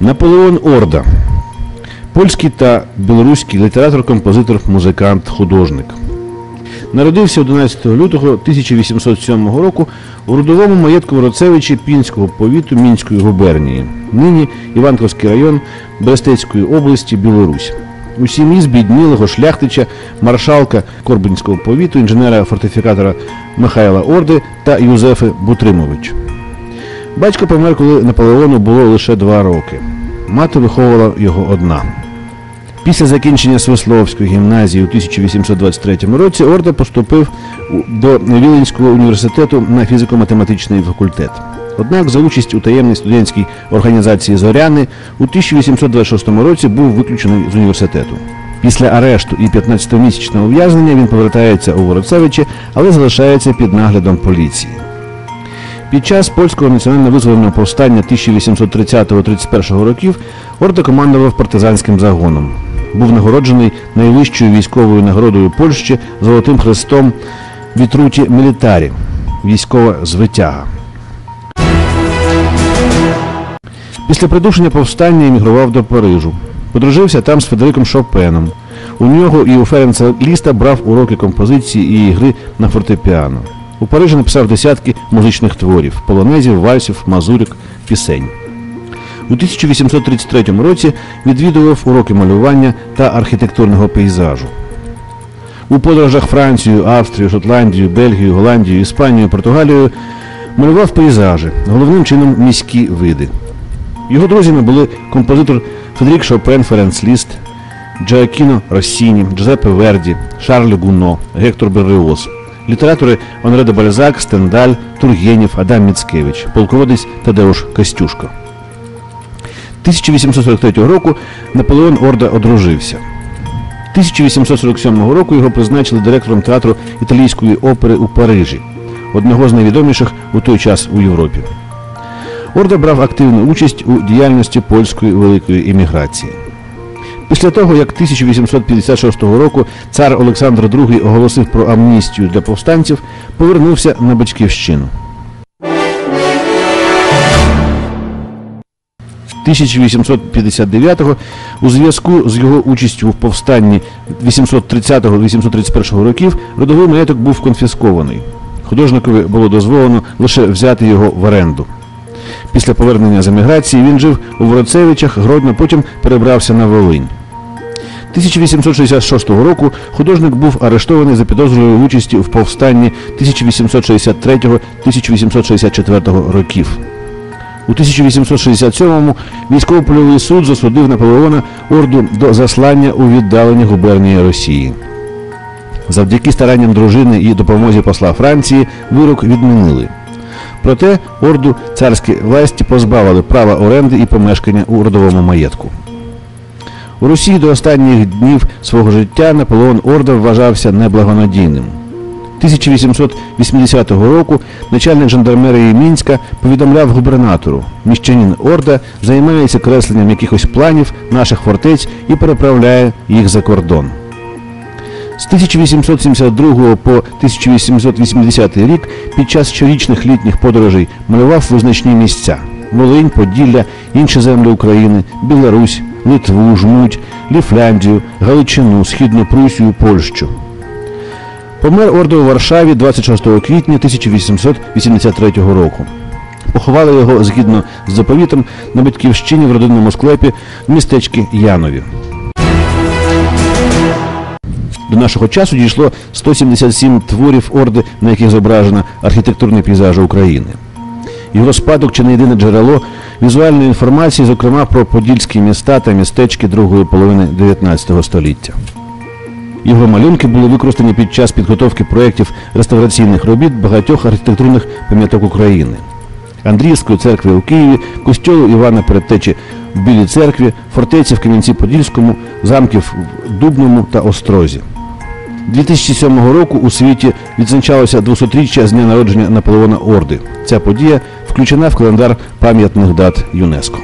Наполеон Орда. Польський та білоруський літератор, композитор, музикант, художник. Народився 11 лютого 1807 року у родовому маєтку Вороцевичі Пінського повіту Мінської губернії, нині Іванковський район Берестецької області, Білорусь. У сім'ї збіднілого шляхтича, маршалка Корбинського повіту, інженера-фортифікатора Михайла Орди та Юзефи Бутримович. Батько помер, коли Наполеону було лише два роки. Мати виховувала його одна. Після закінчення Свисловської гімназії у 1823 році Орда поступив до Віленського університету на фізико-математичний факультет. Однак за участь у таємній студентській організації Зоряни у 1826 році був виключений з університету. Після арешту і 15-місячного ув'язнення він повертається у Ворицевичі, але залишається під наглядом поліції. Під час польського національно-визвольного повстання 1830-31 років Орда командував партизанським загоном. Був нагороджений найвищою військовою нагородою Польщі Золотим Хрестом Вітруті Мілітарі військова звитяга. Після придушення повстання емігрував до Парижу. Подружився там з Федериком Шопеном. У нього і у Ференца Ліста брав уроки композиції і гри на фортепіано. У Парижі написав десятки музичних творів полонезів, вальсів, мазурик, пісень. У 1833 році відвідував уроки малювання та архітектурного пейзажу. У подорожах Францію, Австрію, Шотландію, Бельгію, Голландію, Іспанію, Португалію малював пейзажі, головним чином міські види. Його друзями були композитор Федерік Шопен Ференц Ліст, Джоакіно Россіні, Джузеппе Верді, Шарль Гуно, Гектор Беріоз, літератори Онре де Бальзак, Стендаль, Тургенєв, Адам Міцкевич, полководець Тадеуш Костюшко. 1843 року Наполеон Орда одружився. 1847 року його призначили директором театру італійської опери у Парижі, одного з найвідоміших у той час у Європі. Орда брав активну участь у діяльності польської великої імміграції. Після того, як 1856 року цар Олександр II оголосив про амністію для повстанців, повернувся на батьківщину. 1859-го у зв'язку з його участю в повстанні 830-831 років родовий маєток був конфіскований. Художникові було дозволено лише взяти його в оренду. Після повернення з еміграції він жив у Вороцевичах, Гродно, потім перебрався на Волинь. 1866 року художник був арештований за підозрою участі в повстанні 1863-1864 років. У 1867-му військово-польовий суд засудив Наполеона орду до заслання у віддалені губернії Росії. Завдяки старанням дружини і допомозі посла Франції вирок відмінили. Проте орду царські власті позбавили права оренди і помешкання у родовому маєтку. У Росії до останніх днів свого життя Наполеон Орда вважався неблагонадійним. 1880 року начальник жандармерії Мінська повідомляв губернатору, міщанин Орда займається кресленням якихось планів наших фортець і переправляє їх за кордон. З 1872 по 1880 рік під час щорічних літніх подорожей малював визначні місця Волинь, Поділля, інші землі України, Білорусь, Литву, Жмуть, Ліфляндію, Галичину, Східну Прусію, Польщу. Помер Орда у Варшаві 26 квітня 1883 року. Поховали його згідно з заповітом на батьківщині в родинному склепі в містечці Янові. До нашого часу дійшло 177 творів Орди, на яких зображено архітектурні пейзажі України. Його спадок чи не єдине джерело візуальної інформації, зокрема про подільські міста та містечки другої половини 19 століття. Його малюнки були використані під час підготовки проєктів реставраційних робіт багатьох архітектурних пам'яток України. Андріївської церкви у Києві, костьолу Івана Передтечі в Білій церкві, фортеці в Кам'янці-Подільському, замків в Дубному та Острозі. 2007 року у світі відзначалося 200-річчя з дня народження Наполеона Орди. Ця подія включена в календар пам'ятних дат ЮНЕСКО.